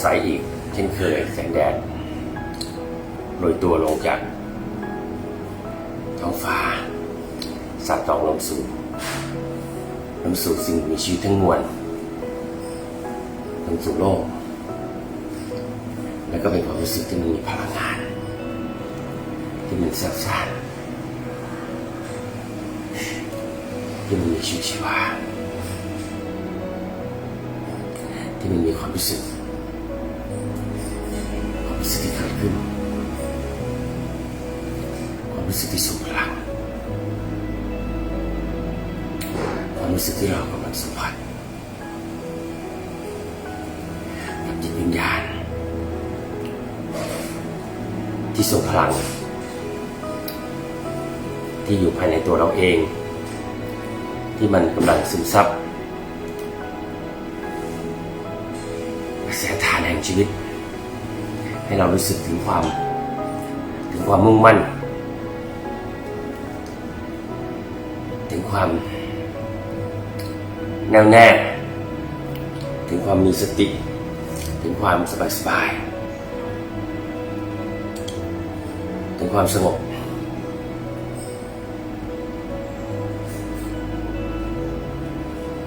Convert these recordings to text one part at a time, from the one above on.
ใสอีก เช่นเคยแสงแดดโรยตัวลงจากท้องฟ้าสาดตองลงสู่ลงสู่สิ่งมีชีวิตทั้งมวลลงสู่โลก แล้วก็เป็นความรู้สึกที่มันมีพลังงาน ที่มันแซ่บซ่านที่มันมีชีวิตชีวาที่มันมีความรู้สึก รู้สึกที่เกิดขึ้น ความรู้สึกที่สูงพลังความรู้สึกที่เรากำลังสัมผัสกับจิตวิญญาณ ที่ทรงพลัง ที่อยู่ภายในตัวเราเอง ที่มันกำลังซึมซับกระแสทานแห่งชีวิต ให้เรารู้สึกถึงความ ถึงความมุ่งมั่น ถึงความแน่วแน่ถึงความมีสติ ถึงความสบายสบายๆถึงความสงบ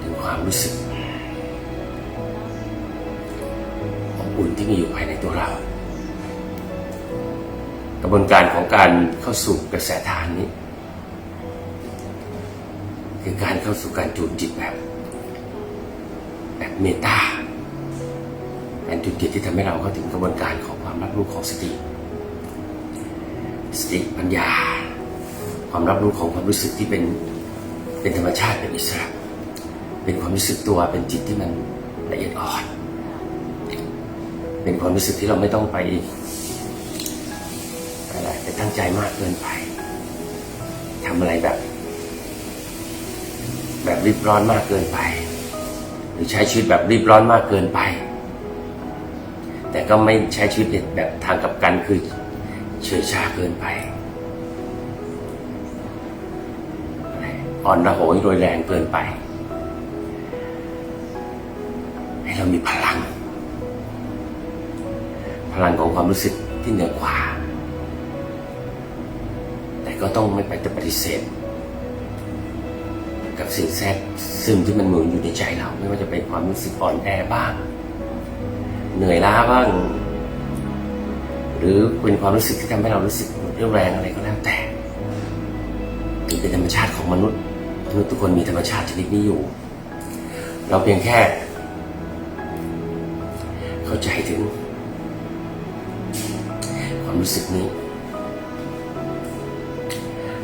ถึงความรู้สึกอบอุ่นที่มีอยู่ภายในตัวเรา ระบวนการของการเข้าสู่กระแสทานนี้ คือการเข้าสู่การจูนจิตแบบแบบเมตตาการจูนจิตที่ทำให้เราเข้าถึงกระบวนการของความรับรู้ของสติ สติปัญญา ความรับรู้ของความรู้สึกที่เป็นเป็นธรรมชาติเป็นอิสระ เป็นความรู้สึกตัวเป็นจิตที่มันละเอียดอ่อน เป็นความรู้สึกที่เราไม่ต้องไปอะไรไป ตั้งใจมากเกินไปทำอะไรแบบ แบบรีบร้อนมากเกินไป หรือใช้ชีวิตแบบรีบร้อนมากเกินไป แต่ก็ไม่ใช้ชีวิตแบบทางกับกันคือเฉยชาเกินไปอ่อนระโหยโดยแรงเกินไป ให้เรามีพลัง พลังของความรู้สึกที่เหนือกว่า ก็ต้องไม่ไปปฏิเสธ กับสิ่งแทรกซึมที่มันหมุนอยู่ในใจเรา ไม่ว่าจะเป็นความรู้สึกอ่อนแอบ้าง เหนื่อยล้าบ้าง หรือเป็นความรู้สึกที่ทำให้เรารู้สึกหมดเรี่ยวแรงอะไรก็แล้วแต่เป็นธรรมชาติของมนุษย์มนุษย์ทุกคนมีธรรมชาติชนิดนี้อยู่ เราเพียงแค่ เข้าใจถึง ความรู้สึกนี้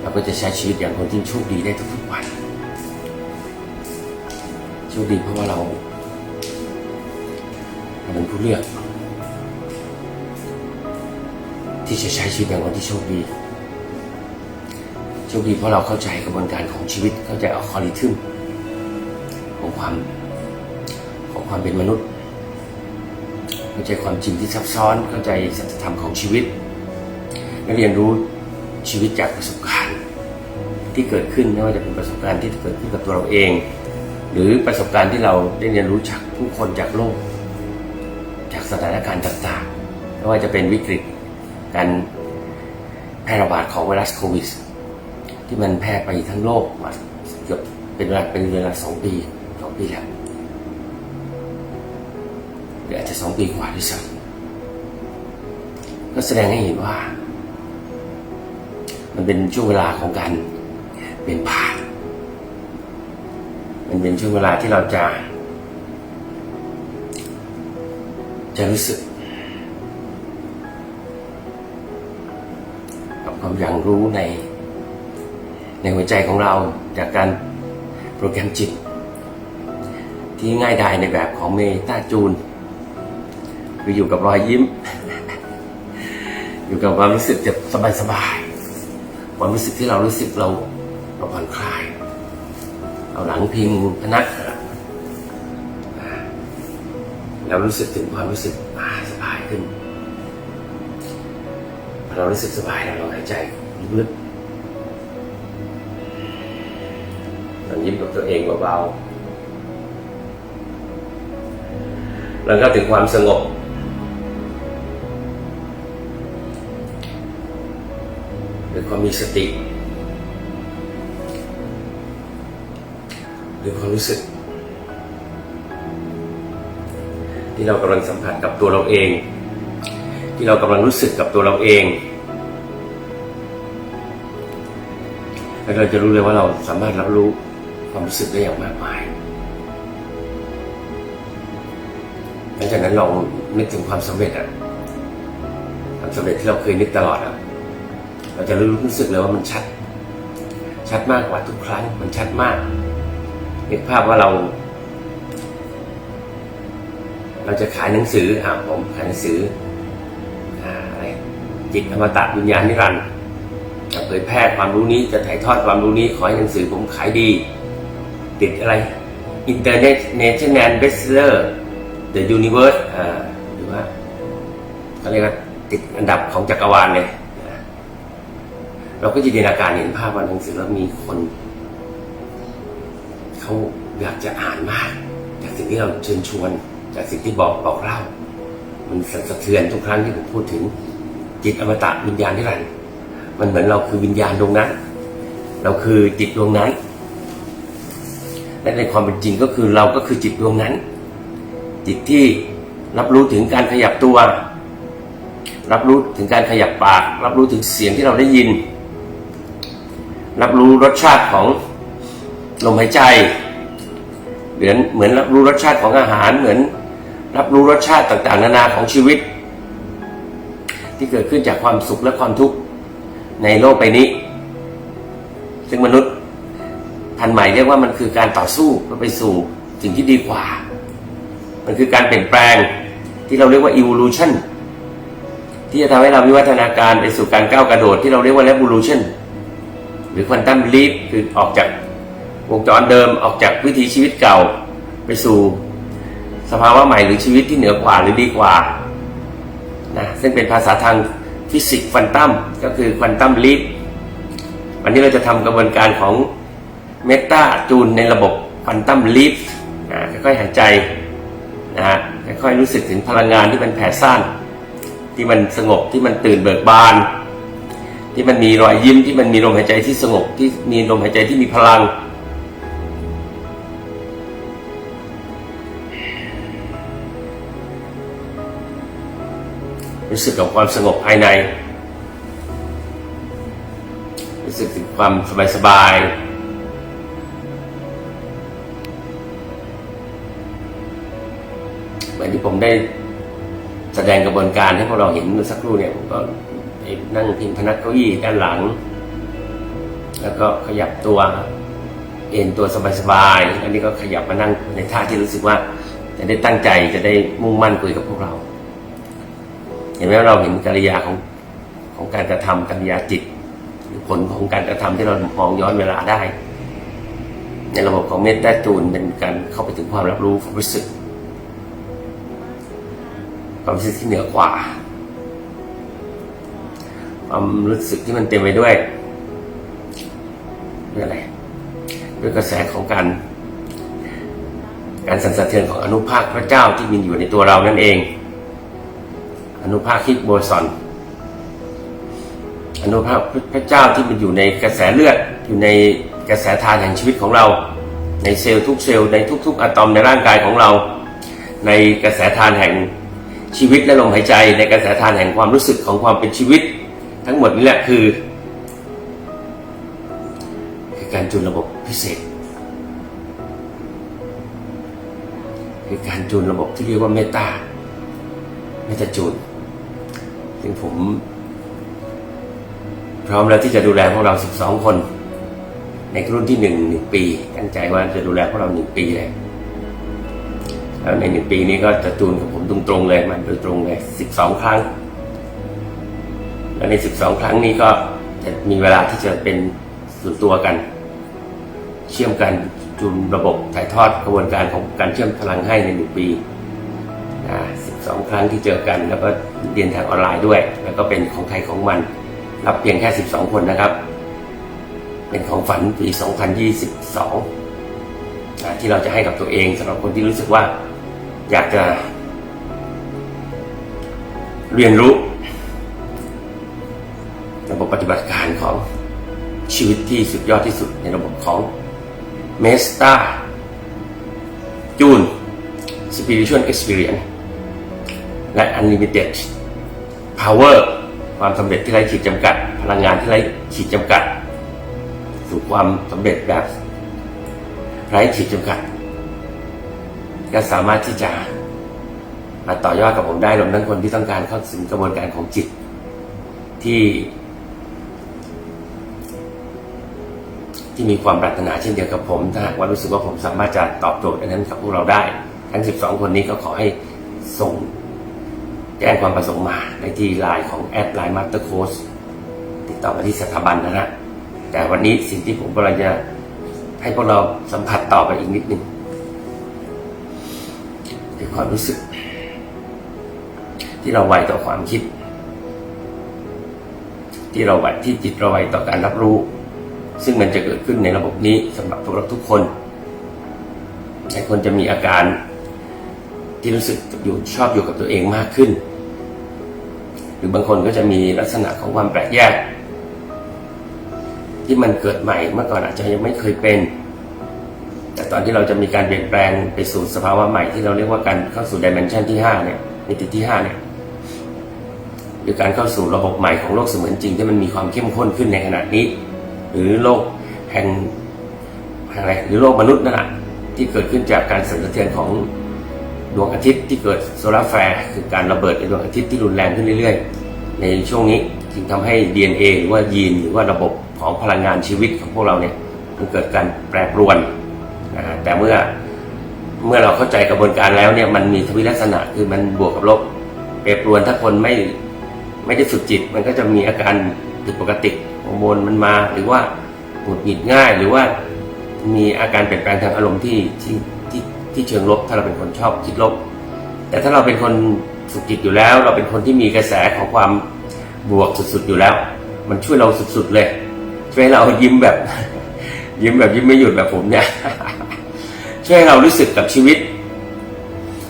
เราก็จะใช้ชีวิตอย่างคนที่โชคดีได้ทุกๆวันโชคดีเพราะว่าเราเราเป็นผู้เลือก ที่จะใช้ชีวิตอย่างคนที่โชคดีโชคดีเพราะเราเข้าใจกระบวนการของชีวิตเข้าใจอัลกอริทึมของความของความเป็นมนุษย์ เข้าใจความจริงที่ซับซ้อนเข้าใจสัจธรรมของชีวิตและเรียนรู้ชีวิตจากประสบการณ์ ที่เกิดขึ้นไม่ว่าจะเป็นประสบการณ์ที่เกิดขึ้นกับตัวเราเอง หรือประสบการณ์ที่เราได้เรียนรู้จากผู้คนจากโลก จากสถานการณ์ต่างๆ ไม่ว่าจะเป็นวิกฤตการแพร่ระบาดของไวรัสโควิดที่มันแพร่ไปทั้งโลกมาเกือบเป็นเวลาเป็นเวลาสองปีสองปีแล้วหรืออาจจะสองปีกว่าด้วยซ้ำก็แสดงให้เห็นว่า มันเป็นช่วงเวลาของการ เปลี่ยนผ่าน มันเป็นช่วงเวลาที่เราจะ จะรู้สึกกับความอย่างรู้ใน ในหัวใจของเราจากการโปรแกรมจิต ที่ง่ายดายในแบบของเมตาจูน คืออยู่กับรอยยิ้ม อยู่กับความรู้สึกจะสบสบายๆความรู้สึกที่เรารู้สึกเรา เราผ่อนคลาย เอาหลังพิงพนักแล้วรู้สึกถึงความรู้สึกสบายขึ้น เรารู้สึกสบายแล้วเราหายใจลึกๆเรายิ้มกับตัวเองเบาๆแล้วก็ถึงความสงบหรือความมีสติ หรือความรู้สึก ที่เรากำลังสัมผัสกับตัวเราเอง ที่เรากำลังรู้สึกกับตัวเราเองแล้วเราจะรู้เลยว่าเราสามารถรับรู้ความรู้สึกได้อย่างมากมายหลังจากนั้นลองนึกถึงความสำเร็จอะความสำเร็จที่เราเคยนึกตลอดอะเราจะรู้รู้สึกเลยว่ามันชัด ชัดมากกว่าทุกครั้ง มันชัดมาก นึกภาพว่าเรา เราจะขายหนังสืออ่าผมขายหนังสืออะไรจิตอมตะวิญญาณนิรันดร์จะเผยแพร่ความรู้นี้จะถ่ายทอดความรู้นี้ขอให้หนังสือผมขายดี ติดอะไร International Bestseller The Universe อ่าหรือว่าเขาเรียกว่าติดอันดับของจักรวาลเลยเราก็จินตนาการเห็นภาพว่าหนังสือแล้วมีคน เขาอยากจะอ่านมาก จากสิ่งที่เราเชิญชวน จากสิ่งที่บอกบอกเล่า มันสั่นสะเทือนทุกครั้งที่ผมพูดถึง จิตอมตะวิญญาณนิรันดร์มันเหมือนเราคือวิญญาณดวงนั้น เราคือจิตดวงนั้นและในความเป็นจริงก็คือเราก็คือจิตดวงนั้น จิตที่รับรู้ถึงการขยับตัว รับรู้ถึงการขยับปาก รับรู้ถึงเสียงที่เราได้ยิน รับรู้รสชาติของ ลมหายใจ เหมือนเหมือนรับรู้รสชาติของอาหารเหมือนรับรู้รสชาติต่างๆ นานาของชีวิต ที่เกิดขึ้นจากความสุขและความทุกข์ในโลกใบนี้ ซึ่งมนุษย์ทันใหม่เรียกว่ามันคือการต่อสู้เพื่อไปสู่สิ่งที่ดีกว่า มันคือการเปลี่ยนแปลงที่เราเรียกว่า evolution ที่จะทำให้เราวิวัฒนาการไปสู่การก้าวกระโดดที่เราเรียกว่า revolution หรือ quantum leap คือออกจาก วงจรเดิมออกจากวิถีชีวิตเก่าไปสู่สภาวะใหม่หรือชีวิตที่เหนือกว่าหรือดีกว่านะซึ่งเป็นภาษาทางฟิสิกส์ควอนตัมก็คือควอนตัมลีฟวันนี้เราจะทำกระบวนการของเมตาจูนในระบบควอนตัมลีฟนะค่อยๆหายใจนะฮะค่อยๆรู้สึกถึงพลังงานที่มันแผ่ซ่านที่มันสงบที่มันตื่นเบิกบาน ที่มันมีรอยยิ้มที่มันมีลมหายใจที่สงบที่มีลมหายใจที่มีพลัง รู้สึกกับความสงบภายใน รู้สึกถึงความสบายสบายเหมือนที่ผมได้แสดงกระบวนการให้พวกเราเห็นเมื่อสักครู่เนี่ยผมก็นั่งพิงพนักเก้าอี้ด้านหลัง แล้วก็ขยับตัวเอ็นตัวสบายๆ อันนี้ก็ขยับมานั่งในท่าที่รู้สึกว่าจะได้ตั้งใจจะได้มุ่งมั่นคุยกับพวกเรา ห็นไหมเราเห็นกิริยาของของการกระทำกิริยาจิต หรือผลของการกระทำที่เรามองย้อนเวลาได้ ในระบบของเมตตาจูนเป็นการเข้าไปถึงความรับรู้ความรู้สึกความรู้สึกที่เหนือกว่าความรู้สึกที่มันเต็มไปด้วยด้วยอะไรด้วยกระแสของการ การสั่นสะเทือนของอนุภาคพระเจ้าที่มีอยู่ในตัวเรานั่นเอง อนุภาคฮิกโบซอนอนุภาคพระเจ้าที่มันอยู่ในกระแสเลือด อยู่ในกระแสทานแห่งชีวิตของเรา ในเซลล์ทุกเซลล์ในทุก ๆอะตอมในร่างกายของเรา ในกระแสทานแห่งชีวิตและลมหายใจ ในกระแสทานแห่งความรู้สึกของความเป็นชีวิต ทั้งหมดนี่แหละคือคือการจูนระบบพิเศษ คือการจูนระบบที่เรียกว่าเมตตาเมตตาจูน ซึ่งผม พร้อมแล้วที่จะดูแลพวกเรา 12 คน ในรุ่นที่หนึ่งหนึ่งปี ตั้งใจว่าจะดูแลพวกเราหนึ่งปีเลยแล้วในหนึ่งปีนี้ก็จะจูนกับผมตรงๆเลยมันโดยตรงเลย12ครั้ง แล้วใน12ครั้งนี้ก็จะมีเวลาที่จะเป็นส่วนตัวกัน เชื่อมกันจูนระบบถ่ายทอดกระบวนการของการเชื่อมพลังให้ในหนึ่งปี นะ12ครั้งที่เจอกัน แล้วก็เรียนทางออนไลน์ด้วย แล้วก็เป็นของใครของมัน รับเพียงแค่ 12 คนนะครับ เป็นของฝันปี 2022นะที่เราจะให้กับตัวเองสำหรับคนที่รู้สึกว่าอยากจะเรียนรู้ ระบบปฏิบัติการของชีวิตที่สุดยอดที่สุดในระบบของเมสตาจูน Spiritual Experience และ Unlimited Power ความสำเร็จที่ไร้ขีดจำกัด พลังงานที่ไร้ขีดจำกัด สู่ความสำเร็จแบบไร้ขีดจำกัด ก็สามารถที่จะมาต่อยอดกับผมได้รวมทั้งคนที่ต้องการเข้าถึงกระบวนการของจิต ที่ที่มีความปรารถนาเช่นเดียวกับผม ถ้าหากว่ารู้สึกว่าผมสามารถจะตอบโจทย์อันนั้นกับพวกเราได้ ทั้ง 12 คนนี้ก็ขอให้ส่ง แจ้งความประสงค์มาในที่ไลน์ของแอดไลน์มาสเตอร์โค้ชติดต่อมาที่สถาบันนะฮะแต่วันนี้สิ่งที่ผมกำลังจะให้พวกเราสัมผัสต่อไปอีกนิดนึงคือความรู้สึก ที่เราไวต่อความคิด ที่เราไวที่จิตเราไวต่อการรับรู้ ซึ่งมันจะเกิดขึ้นในระบบนี้สำหรับพวกเราทุกคนหลายคนจะมีอาการที่รู้สึกอยู่ชอบอยู่กับตัวเองมากขึ้น หรือบางคนก็จะมีลักษณะของความแปลกแยก ที่มันเกิดใหม่เมื่อก่อนอาจจะยังไม่เคยเป็น แต่ตอนที่เราจะมีการเปลี่ยนแปลงไปสู่สภาวะใหม่ที่เราเรียกว่าการเข้าสู่ดิเมนชันที่5เนี่ยมิติที่5เนี่ยหรือการเข้าสู่ระบบใหม่ของโลกเสมือนจริงที่มันมีความเข้มข้นขึ้นในขณะนี้ หรือโลกแห่งอะไรหรือโลกมนุษย์นั่นแหละที่เกิดขึ้นจากการสั่นสะเทือนของ ดวงอาทิตย์ที่เกิดโซลาร์แฟร์คือการระเบิดในดวงอาทิตย์ที่รุนแรงขึ้นเรื่อยๆ ในช่วงนี้จึงทำให้ DNA หรือว่ายีนหรือว่าระบบของพลังงานชีวิตของพวกเราเนี่ยมันเกิดการแปรปรวนนะแต่เมื่อเมื่อเราเข้าใจกระบวนการแล้วเนี่ยมันมีทวิลักษณะคือมันบวกกับลบแปรปรวนถ้าคนไม่ไม่ได้ฝึกจิต มันก็จะมีอาการผิดปกติฮอร์โมนมันมาหรือว่าหงุดหงิดง่าย หรือว่ามีอาการเปลี่ยนแปลงทางอารมณ์ที่ที่ ที่เชิงลบ ถ้าเราเป็นคนชอบคิดลบ แต่ถ้าเราเป็นคนฝึกจิตอยู่แล้ว เราเป็นคนที่มีกระแสของความบวกสุดๆอยู่แล้ว มันช่วยเราสุดๆเลย ช่วยให้เรายิ้มแบบ ยิ้มแบบยิ้มไม่หยุดแบบผมเนี่ยช่วยให้เรารู้สึกกับชีวิต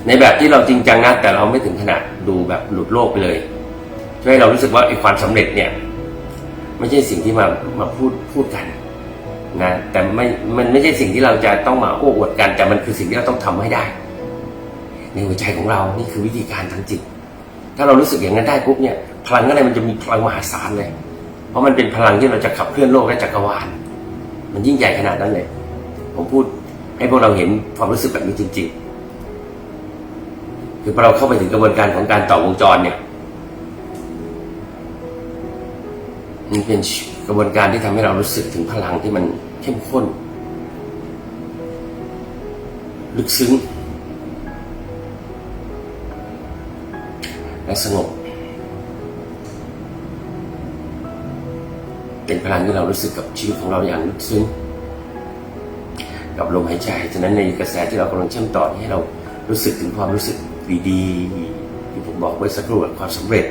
ในแบบที่เราจริงจังนะแต่เราไม่ถึงขนาดดูแบบหลุดโลกไปเลยช่วยให้เรารู้สึกว่าไอ้ความสำเร็จเนี่ย ไม่ใช่สิ่งที่มามาพูดพูดกัน นะแต่ไม่มันไม่ใช่สิ่งที่เราจะต้องมาโอ้อวดกัน แต่มันคือสิ่งที่เราต้องทำให้ได้ ในหัวใจของเรานี่คือวิธีการทางจิต ถ้าเรารู้สึกอย่างนั้นได้ปุ๊บเนี่ยพลังข้างในมันจะมีพลังมหาศาลเลย เพราะมันเป็นพลังที่เราจะขับเคลื่อนโลกและจักรวาล มันยิ่งใหญ่ขนาดนั้นเลย ผมพูดให้พวกเราเห็นความรู้สึกแบบนี้จริงๆ คือพอเราเข้าไปถึงกระบวนการของการต่อวงจรเนี่ยมันเป็น กระบวนการที่ทำให้เรารู้สึกถึงพลังที่มันเข้มข้น ลึกซึ้ง และสงบ เป็นพลังที่เรารู้สึกกับชีวิตของเราอย่างลึกซึ้ง กับลมหายใจฉะนั้นในกระแสที่เรากำลังเชื่อมต่อนี้ให้เรารู้สึกถึงความรู้สึกดีๆที่ผมบอกไว้สักครู่อะความสำเร็จ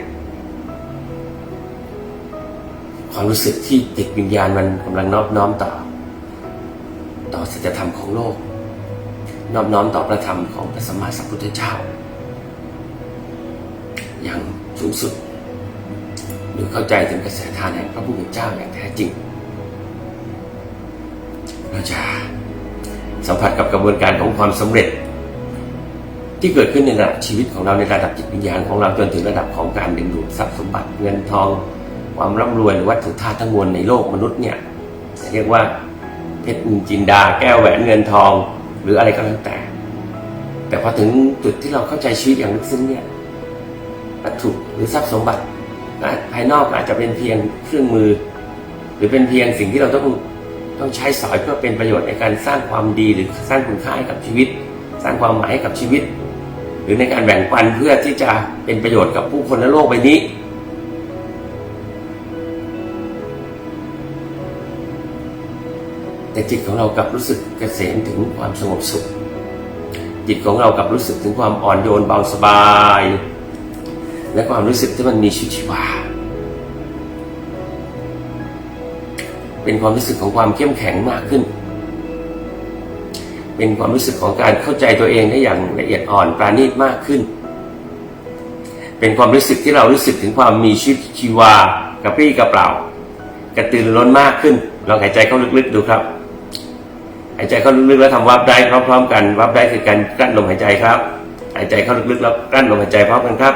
ความรู้สึกที่จิตวิญญาณมันกำลังนอบน้อมต่อ ต่อสัจธรรมของโลก นอบน้อมต่อพระธรรมของพระสัมมาสัมพุทธเจ้า อย่างสูงสุดหรือเข้าใจถึงกระแสทานแห่งพระผู้เป็นเจ้าอย่างแท้จริง เราจะสัมผัสกับกระบวนการของความสำเร็จ ที่เกิดขึ้นในระดับชีวิตของเราในระดับจิตวิญญาณของเราจนถึงระดับของการดึงดูดทรัพย์สมบัติเงินทอง ความร่ำรวยหรือวัตถุธาตุทั้งมวลในโลกมนุษย์เนี่ยเรียกว่าเพชรจินดาแก้วแหวนเงินทอง หรืออะไรก็แล้วแต่ แต่พอถึงจุดที่เราเข้าใจชีวิตอย่างลึกซึ้งเนี่ยวัตถุหรือทรัพย์สมบัตินะภายนอกอาจจะเป็นเพียงเครื่องมือ หรือเป็นเพียงสิ่งที่เราต้องต้องใช้สอยเพื่อเป็นประโยชน์ในการสร้างความดีหรือสร้างคุณค่าให้กับชีวิต สร้างความหมายให้กับชีวิต หรือในการแบ่งปันเพื่อที่จะเป็นประโยชน์กับผู้คนในโลกใบนี้ แต่จิตของเรากลับรู้สึกเกษมถึงความสงบสุข จิตของเรากลับรู้สึกถึงความอ่อนโยนเบาสบาย และความรู้สึกที่มันมีชีวิตชีวา เป็นความรู้สึกของความเข้มแข็งมากขึ้น เป็นความรู้สึกของการเข้าใจตัวเองได้อย่างละเอียดอ่อนปราณีตมากขึ้น เป็นความรู้สึกที่เรารู้สึกถึงความมีชีวิตชีวากระปรี้กระเปร่ากระตือรือร้นมากขึ้นลองหายใจเข้าลึกๆดูครับ หายใจเข้าลึกๆแล้วทำวับได้พร้อมๆกันวับได้คือการกลั้นลมหายใจครับ หายใจเข้าลึกๆแล้วกลั้นลมหายใจพร้อมกันครับ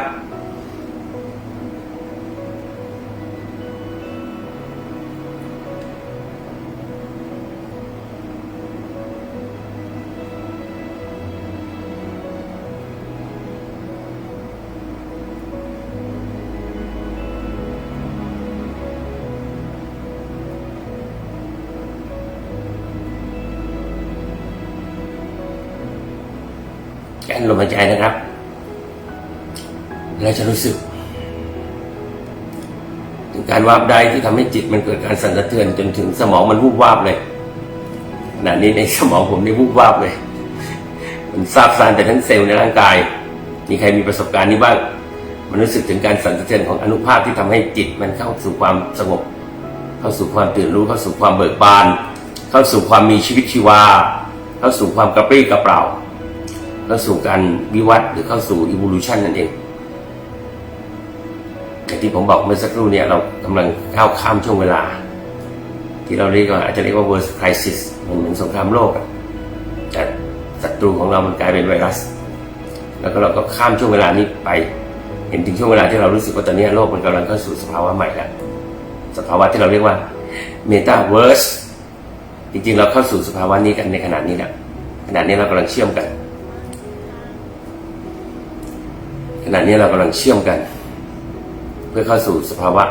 กั้นลมหายใจนะครับ แล้วจะรู้สึก ถึงการวาบได้ที่ทำให้จิตมันเกิดการสั่นสะเทือนจนถึงสมองมันวูบวาบเลยขณะนี้ในสมองผมนี่วูบวาบเลย มันซาบซ่านแต่ทั้งเซลล์ในร่างกาย มีใครมีประสบการณ์นี้บ้าง มันรู้สึกถึงการสั่นสะเทือนของอนุภาคที่ทำให้จิตมันเข้าสู่ความสงบ เข้าสู่ความตื่นรู้เข้าสู่ความเบิกบาน เข้าสู่ความมีชีวิตชีวา เข้าสู่ความกระปรี้กระเปร่า เข้าสู่การวิวัฒน์หรือเข้าสู่ evolution นั่นเองอย่างที่ผมบอกเมื่อสักครู่เนี่ยเรากำลังก้าวข้ามช่วงเวลา ที่เราเรียกว่าอาจจะเรียกว่า world crisis มันเหมือนสงครามโลกแต่ศัตรูของเรามันกลายเป็นไวรัส แล้วก็เราก็ข้ามช่วงเวลานี้ไป เห็นถึงช่วงเวลาที่เรารู้สึกว่าตอนนี้โลกมันกำลังเข้าสู่สภาวะใหม่แล้วสภาวะที่เราเรียกว่า metaverse จริงๆ เราเข้าสู่สภาวะนี้กันในขณะนี้แหละขณะนี้เรากำลังเชื่อมกัน ข ณะนี้เรากำลังเชื่อมกัน เพื่อเข้าสู่สภาวะ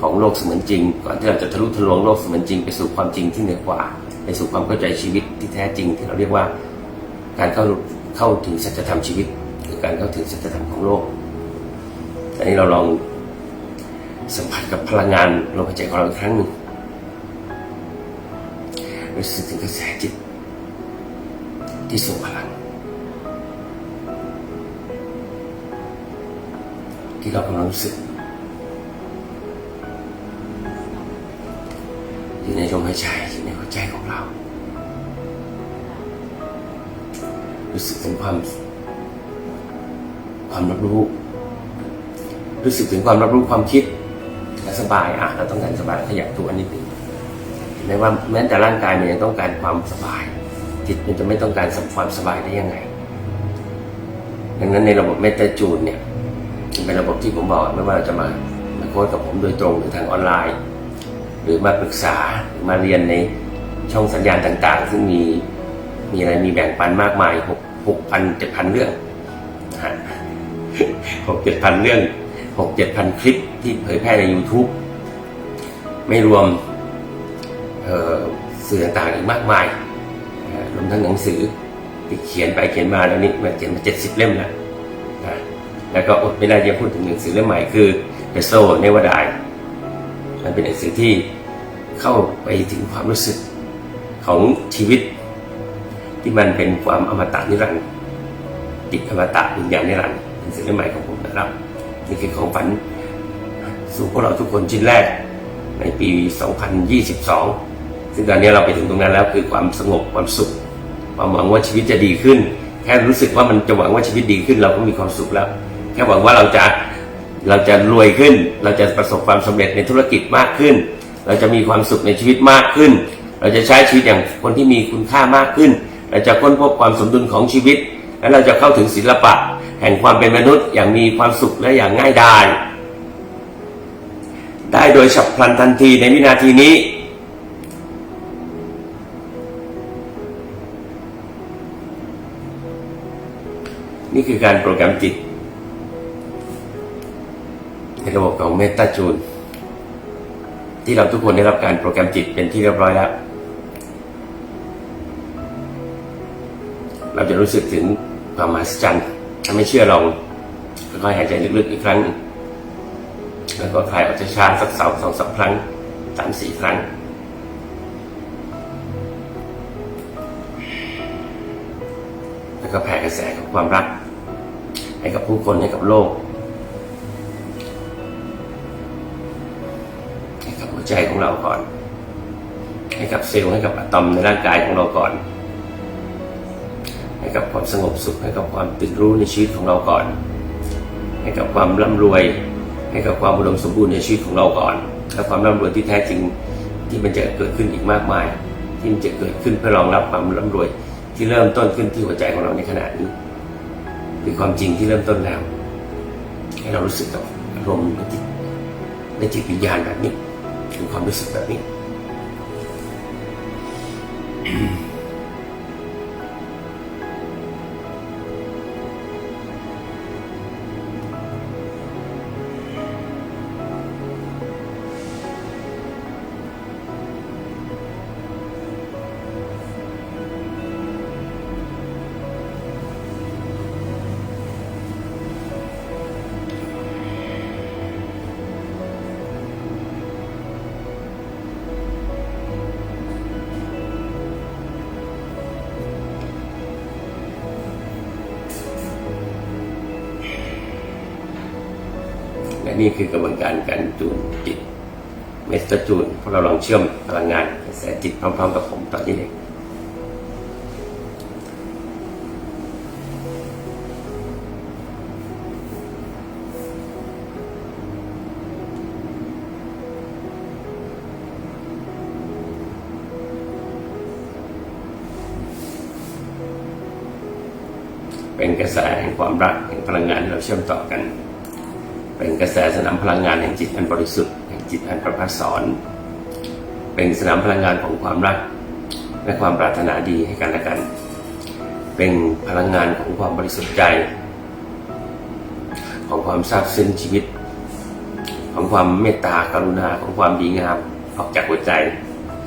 ของโลกเสมือนจริง ก่อนที่เราจะทะลุทะลวงโลกเสมือนจริงไปสู่ความจริงที่เหนือกว่า ไปสู่ความเข้าใจชีวิตที่แท้จริง ที่เราเรียกว่าการเข้าเข้าถึงสัจธรรมชีวิตหรือการเข้าถึงสัจธรรมของโลกอันนี้เราลองสัมผัสกับพลังงานลมหายใจของเราอีกครั้งหนึ่งรู้สึกถึงกระแสจิตที่ทรงพลัง ที่เรากำลังรู้สึก อยู่ในลมหายใจอยู่ในหัวใจของเรา รู้สึกถึงความ ความรับรู้ รู้สึกถึงความรับรู้ความคิดและสบายอะเราต้องการสบายขยับตัวนิดนึงเห็นไหมว่าแม้แต่ร่างกายมันยังต้องการความสบาย จิตมันจะไม่ต้องการความสบายได้ยังไง ดังนั้นในระบบเมตาจูนเนี่ย เป็นระบบที่ผมบอกไม่ว่าเราจะมามาโค้ชกับผมโดยตรงหรือทางออนไลน์ หรือมาปรึกษาหรือมาเรียนในช่องสัญญาณต่างๆ ซึ่งมีมีอะไรมีแบ่งปันมากมายหกหกพันเจ็ดพันเรื่องหกเจ็ดพันเรื่องหกเจ็ดพันคลิปที่เผยแพร่ใน YouTube ไม่รวมเสื่อต่างๆอีกมากมายรวมทั้งหนังสือที่เขียนไปเขียนมาแล้วนี่มันเขียนมาเจ็ดสิบเล่มแล้วนะ แล้วก็อดไม่ได้จะพูดถึงหนังสือเล่มใหม่คือ The Soul Never Die มันเป็นหนังสือที่เข้าไปถึงความรู้สึกของชีวิต ที่มันเป็นความอมตะนิรันดร์จิตอมตะวิญญาณนิรันดร์หนังสือเล่มใหม่ของผมนะครับนี่คือของฝันสู่พวกเราทุกคนชิ้นแรกในปี 2022 ซึ่งตอนนี้เราไปถึงตรงนั้นแล้วคือความสงบความสุขความหวังว่าชีวิตจะดีขึ้น แค่รู้สึกว่ามันจะหวังว่าชีวิตดีขึ้นเราก็มีความสุขแล้ว แค่หวังว่าเราจะเราจะรวยขึ้น เราจะประสบความสำเร็จในธุรกิจมากขึ้น เราจะมีความสุขในชีวิตมากขึ้น เราจะใช้ชีวิตอย่างคนที่มีคุณค่ามากขึ้น เราจะค้นพบความสมดุลของชีวิต และเราจะเข้าถึงศิลปะ แห่งความเป็นมนุษย์อย่างมีความสุขและอย่างง่ายดายได้โดยฉับพลันทันทีในวินาทีนี้ นี่คือการโปรแกรมจิต ระบบของเมตาจูนที่เราทุกคนได้รับการโปรแกรมจิตเป็นที่เรียบร้อยแล้ว เราจะรู้สึกถึงความมหัศจรรย์ถ้าไม่เชื่อลองค่อยๆหายใจลึกๆอีกครั้งหนึ่งแล้วก็คลายออกช้าๆสักสองสองสามครั้งสามสี่ครั้งแล้วก็แผ่กระแสของความรัก ให้กับผู้คนให้กับโลก ใจของเราก่อน ให้กับเซลล์ให้กับอะตอมในร่างกายของเราก่อน ให้กับความสงบสุขให้กับความตื่นรู้ในชีวิตของเราก่อน ให้กับความร่ำรวย ให้กับความอุดมสมบูรณ์ในชีวิตของเราก่อน และความร่ำรวยที่แท้จริงที่มันจะเกิดขึ้นอีกมากมาย ที่มันจะเกิดขึ้นเพื่อรองรับความร่ำรวยที่เริ่มต้นขึ้นที่หัวใจของเราในขณะนี้คือความจริงที่เริ่มต้นแล้วให้เรารู้สึกกับอารมณ์ในจิตในจิตวิญญาณแบบนี้ คือความรู้สึกแบบนี้ นี่คือกระบวนการการจูนจิตเมสเตอร์จูนพวกเราลองเชื่อมพลังงานกระแสจิตพร้อม ๆ กับผมตอนนี้เองเป็นกระแสแห่งความรักแห่งพลังงานที่เราเชื่อมต่อกัน เป็นกระแสสนามพลังงานแห่งจิตอันบริสุทธิ์แห่งจิตอันประภัสสอนเป็นสนามพลังงานของความรักและความปรารถนาดีให้กันและกัน เป็นพลังงานของความบริสุทธิ์ใจ ของความซาบซึ้งชีวิต ของความเมตตากรุณาของความดีงามออกจากหัวใจ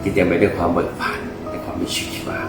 ที่เต็มไปด้วยความเบิกบานและความมีชีวิตชีวา